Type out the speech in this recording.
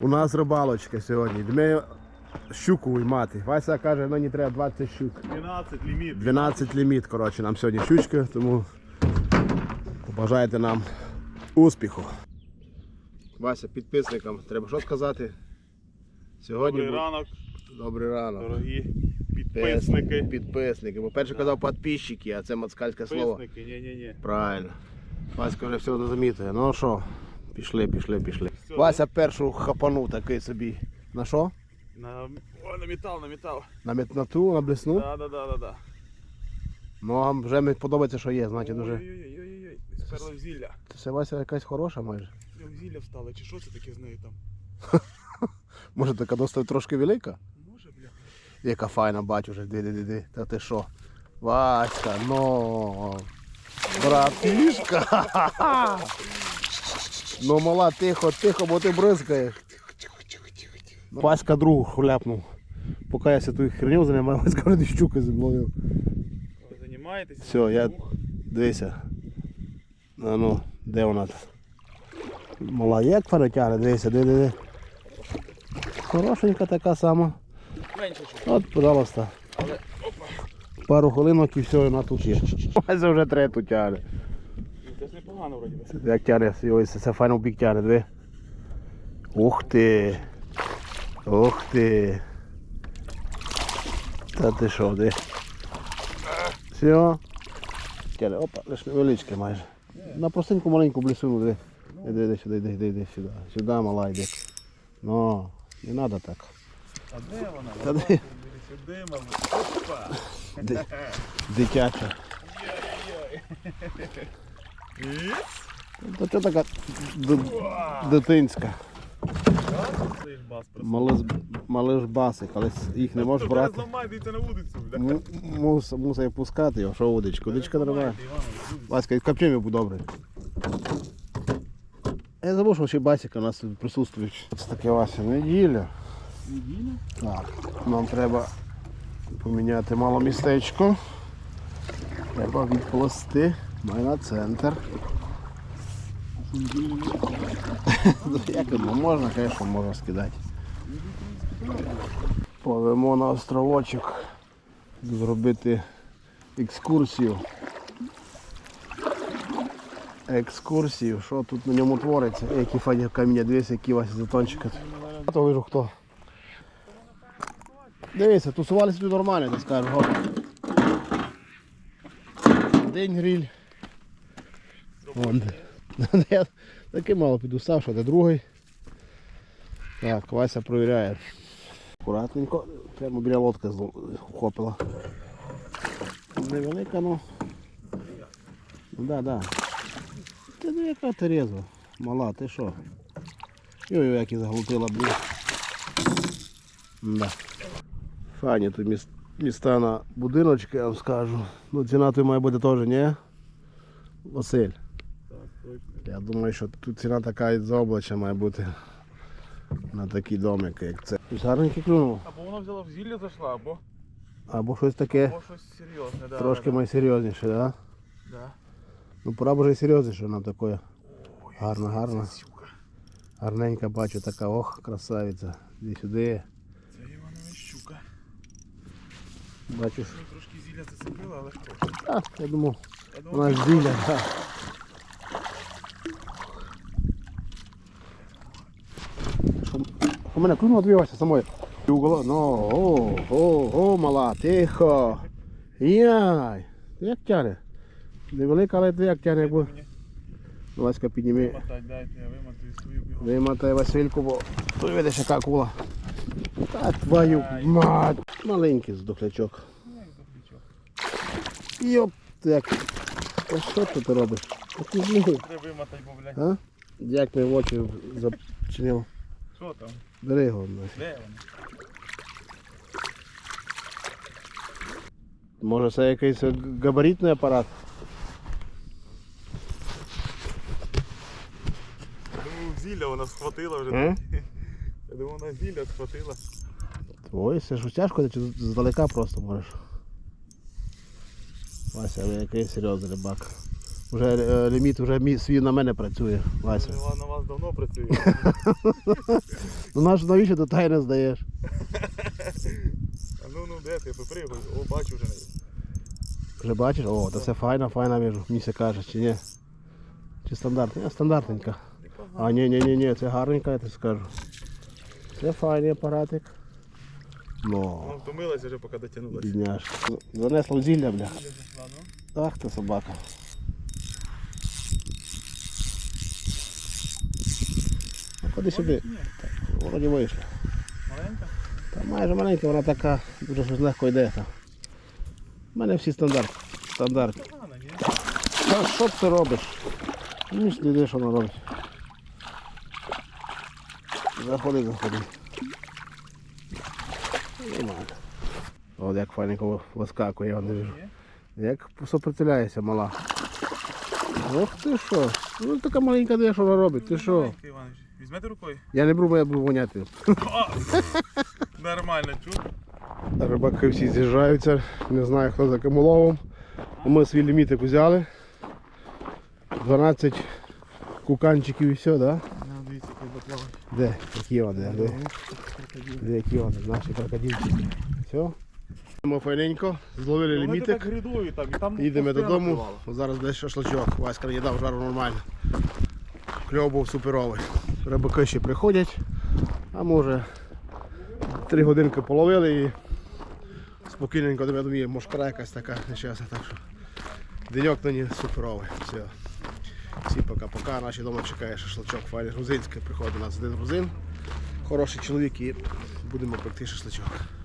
У нас рибалочка сьогодні. Ми щуку виймати. Вася каже, мені треба 20 щук. 12 ліміт. 12 ліміт, коротше, нам сьогодні щучки, тому побажайте нам успіху. Вася, підписникам треба що сказати? Сьогодні Добрий бу- ранок, Добрий ранок. дорогі Підписники. підписники. Бо перше казав підписчики, а це москальське слово. Підписники, ні-ні-ні. Правильно. Васька вже все замітує. Ну що, пішли, пішли, пішли. Все, Вася першу хапанув такий собі. На що? На... О, на метал, на метал. На метноту, на блесну? Да, да, да, да, да. Ну а вже мені подобається, що є, значить дуже. Ой-ой-ой, сперли в зілля. Це Вася якась хороша майже. В зілля встали, чи що це таке з нею там? Може така досить трошки велика? Може, бля. Яка файна батюшка, диди-диди. Та ти що? Васька, ну. Братишка. Ну мала, тихо, тихо, бо ти бризкаєш. Васька другу хляпнув. Поки я ся ту херню займаю, Васька вже щука зі мною. Ви займаєтесь? Все, я дивися. А ну, де вона? Мала як фанатяра, дивися, де, де, де. Хорошенька така сама. Менше чуть. От, пожалуйста. Але, опа. Пару хвилинок і все, вона тут є. Це вже трету тягне. Це вроді би. Ось це файно в бік тягне, диви. Ух ти. Ух ти. Та ти що, де? Все. Тягне, опа, лиш невеличке майже. На простеньку маленьку блісуну, диви. Іди, іди сюди, іди, іди, іди сюди. Сюди мала йди. Ну, не треба так. А де вона? Та де? Сюди, мабуть. Опа. Ди- Дитяча. Та це така дитинська. Малиш, басик, але їх не можеш брати. Мус, мусить пускати його, що удочку. Удочка нормальна. Васька, і копчим був добрий. Я забув, що ще басика у нас тут присутствують. Це таке Вася, неділя. Неділя? Так, нам треба поміняти мало містечко. Треба відплести. Май на центр. Як воно можна, звісно, можна скидати. Пливемо на островочок. Зробити екскурсію. Екскурсію, що тут на ньому твориться. Які фані каміння, дивись, які Вася затончика. А то вижу хто. Дивіться, тусувалися тут нормально, ти скажеш. День гриль. Вон. Я таки мало підустав, що де другий. Так, Вася провіряє. Акуратненько, прямо біля лодки зло- вхопила. Невелика, ну. Ну да, да. Ти ну яка ти резва. Мала, ти що? Ой-ой, як і заглутила, блін. Да. Файні тут міс- міста на будиночки, я вам скажу. Ну ціна тут має бути теж, ні? Василь. Так. Я думаю, що тут ціна така і за облаччя має бути на такий домик, як це. Щось гарненьке клюнуло. Або вона взяла в зілля зайшла, або, Або щось таке або щось серйозне, да. трошки да, найсерйозніше, так? Да? да. Ну пора б вже серйозніше нам таке. Гарна, гарна. Гарненька бачу така, ох, красавиця. Іди сюди. Це Іванова щука. Бачиш. Трошки зілля зацепила, але хороша. А, я думав, Я думав, вона ж зілля. Да. Що- У мене клюнуло дві Вася самої. Уголо- Ну, о, о, о, мала, тихо. Яй. Як тяне? Невелика, але як тяне, якби. мені Васька підніми. мотать, дайте, я вимотаю свою бігу. Вимотай Васильку, бо тут видиш, яка кула. Та твою мать. Маленький здохлячок. Ну, як. Йоп, як. Та що ти ти робиш? Треба вимотати, бо, блядь. А? Як ти в очі зачинив? Що там? Бери його. Де вони? Може це якийсь габаритний апарат? Я думав, зілля вона схватила вже. М? Я думав, вона зілля схватила. Ой, це ж тяжко, чи здалека просто можеш. Вася, ви який серйозний рибак. Вже е, ліміт вже мій свій на мене працює. Вася. Вона на вас давно працює. Ну наш навіщо ти тайне здаєш? А ну ну де ти попригуй? О, бачу вже. Вже бачиш? О, то це файна, файна між. Мені все каже, чи ні? Чи стандартна? Ні, стандартненька. А ні, ні, ні, ні, це гарненька, я тобі скажу. Це файний апаратик. Ну, втомилася вже поки дотягнулася. бідняшка. Занесло зілля, бля. Ах ти собака. Ходи сюди. Так, Вроді вийшла. Маленька? Та майже маленька, вона така, дуже щось легко йде. Та. У мене всі стандарт. Стандартні. Та що ти робиш? Ну, сліди, що вона робить. Заходи, заходи. Нормально. От як файненько вискакує, я не вижу. Як сопротивляється мала. Ох ти що? Ну така маленька де що вона робить, ти що? Візьмете рукою? Я не беру, бо я буду воняти. Нормально, чув? Рибаки всі з'їжджаються, не знаю хто за ким уловом. Ми свій лімітик взяли. 12 куканчиків і все, да? Ну, дивіться. Де? Які вони? Де? Де які вони? Наші крокодильчики. Все. Ми файненько, зловили Вони лімітик. Їдемо додому. Зараз десь шашлачок. Васька їдав жару нормально. Кльов був суперовий. Рибаки ще приходять, а може три годинки половили і спокійненько мене є мошкара якась така нещасна. Так що деньок нині суперовий. Все. Всі пока-пока. Наші дома чекає шашлачок. Файний грузинський. Приходить до нас один грузин. Хороший чоловік і будемо пекти шашлачок.